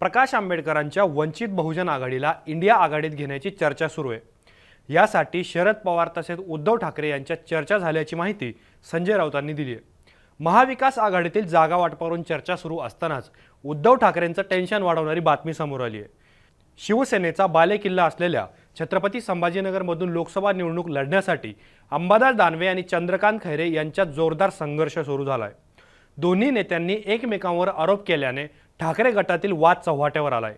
प्रकाश आंबेडकरांच्या वंचित बहुजन आघाडीला इंडिया आघाडीत घेण्याची चर्चा सुरू आहे. यासाठी शरद पवार तसेच उद्धव ठाकरे यांच्यात चर्चा झाल्याची माहिती संजय राऊतांनी दिली आहे. महाविकास आघाडीतील जागा वाटपावरून चर्चा सुरू असतानाच उद्धव ठाकरेंचं टेन्शन वाढवणारी बातमी समोर आली आहे. शिवसेनेचा बालेकिल्ला असलेल्या छत्रपती संभाजीनगरमधून लोकसभा निवडणूक लढण्यासाठी अंबादास दानवे आणि चंद्रकांत खैरे यांच्यात जोरदार संघर्ष सुरू झाला आहे दोन्ही नेत्यांनी एकमेकांवर आरोप केल्याने ठाकरे गटातील वाद चव्हाट्यावर आलाय.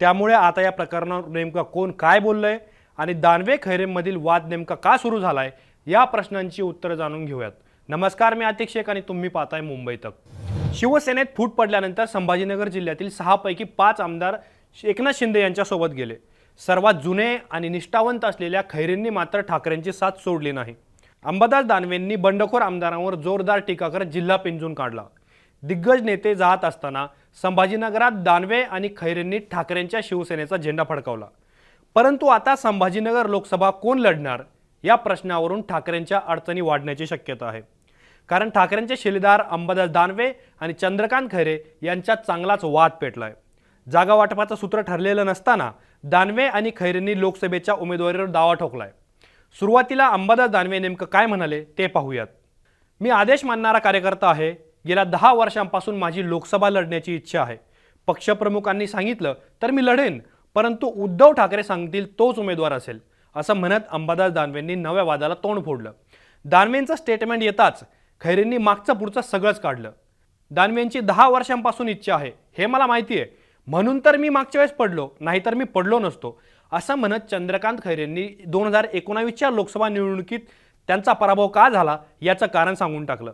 त्यामुळे आता या प्रकरणावर नेमकं कोण काय बोललंय आणि दानवे खैरेमधील वाद नेमका का सुरू झालाय या प्रश्नांची उत्तरं जाणून घेऊयात. नमस्कार मी आतिक शेख आणि तुम्ही पाहताय मुंबई तक. शिवसेनेत फूट पडल्यानंतर संभाजीनगर जिल्ह्यातील सहापैकी पाच आमदार एकनाथ शिंदे यांच्यासोबत गेले. सर्वात जुने आणि निष्ठावंत असलेल्या खैरेंनी मात्र ठाकरेंची साथ सोडली नाही. अंबादास दानवेंनी बंडखोर आमदारांवर जोरदार टीका करत जिल्हा पिंजून काढला. दिग्गज नेते जात असताना संभाजीनगरात दानवे आणि खैरेंनी ठाकरेंच्या शिवसेनेचा झेंडा फडकावला. परंतु आता संभाजीनगर लोकसभा कोण लढणार? या प्रश्नावरून ठाकरेंच्या अडचणी वाढण्याची शक्यता आहे. कारण ठाकरेंचे शिलेदार अंबादास दानवे आणि चंद्रकांत खैरे यांच्यात चांगलाच वाद पेटलाय. जागा वाटपाचं सूत्र ठरलेलं नसताना दानवे आणि खैरेंनी लोकसभेच्या उमेदवारीवर दावा ठोकलाय. सुरुवातीला अंबादास दानवे नेमकं काय म्हणाले ते पाहूयात. मी आदेश मानणारा कार्यकर्ता आहे. गेल्या दहा वर्षांपासून माझी लोकसभा लढण्याची इच्छा आहे. पक्षप्रमुखांनी सांगितलं तर मी लढेन परंतु उद्धव ठाकरे सांगतील तोच उमेदवार असेल. असं म्हणत अंबादास दानवेंनी नव्या वादाला तोंड फोडलं. दानवेंचं स्टेटमेंट येताच खैरेंनी मागचं पुढचं सगळंच काढलं. दानवेंची दहा वर्षांपासून इच्छा आहे हे मला माहिती आहे. म्हणून तर मी मागच्या वेळेस पडलो नाहीतर मी पडलो नसतो असं म्हणत चंद्रकांत खैरेंनी दोन हजार एकोणावीसच्या लोकसभा निवडणुकीत त्यांचा पराभव का झाला याचं कारण सांगून टाकलं.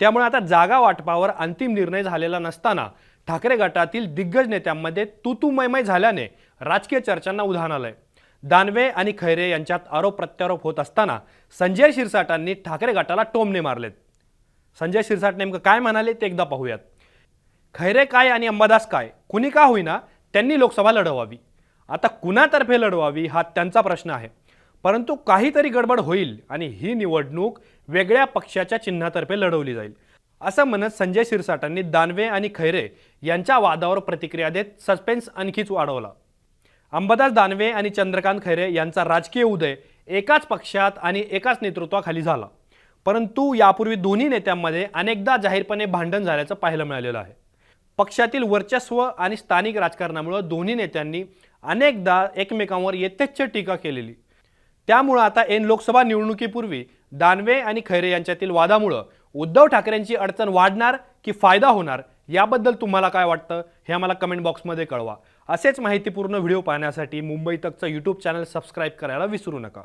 त्यामुळे आता जागा वाटपावर अंतिम निर्णय झालेला नसताना ठाकरे गटातील दिग्गज नेत्यांमध्ये तुतुमयमय झाल्याने राजकीय चर्चांना उधाण आलंय. दानवे आणि खैरे यांच्यात आरोप प्रत्यारोप होत असताना संजय शिरसाटांनी ठाकरे गटाला टोमणे मारलेत. संजय शिरसाट नेमकं काय म्हणाले ते एकदा पाहूयात. खैरे काय आणि अंबादास काय? कुणी का होईना त्यांनी लोकसभा लढवावी. आता कुणातर्फे लढवावी हा त्यांचा प्रश्न आहे. परंतु काहीतरी गडबड होईल आणि ही निवडणूक वेगळ्या पक्षाच्या चिन्हातर्फे लढवली जाईल. असं म्हणत संजय शिरसाटांनी दानवे आणि खैरे यांच्या वादावर प्रतिक्रिया देत सस्पेन्स आणखीच वाढवला. अंबादास दानवे आणि चंद्रकांत खैरे यांचा राजकीय उदय एकाच पक्षात आणि एकाच नेतृत्वाखाली झाला. परंतु यापूर्वी दोन्ही नेत्यांमध्ये अनेकदा जाहीरपणे भांडण झाल्याचं पाहायला मिळालेलं आहे. पक्षातील वर्चस्व आणि स्थानिक राजकारणामुळे दोन्ही नेत्यांनी अनेकदा एकमेकांवर यथेच्छ टीका केलेली. त्यामुळं आता एन लोकसभा निवडणुकीपूर्वी दानवे आणि खैरे यांच्यातील वादामुळं उद्धव ठाकरेंची अडचण वाढणार की फायदा होणार याबद्दल तुम्हाला काय वाटतं हे आम्हाला कमेंट बॉक्समध्ये कळवा. असेच माहितीपूर्ण व्हिडिओ पाहण्यासाठी मुंबई तकचं यूट्यूब चॅनल सबस्क्राईब करायला विसरू नका.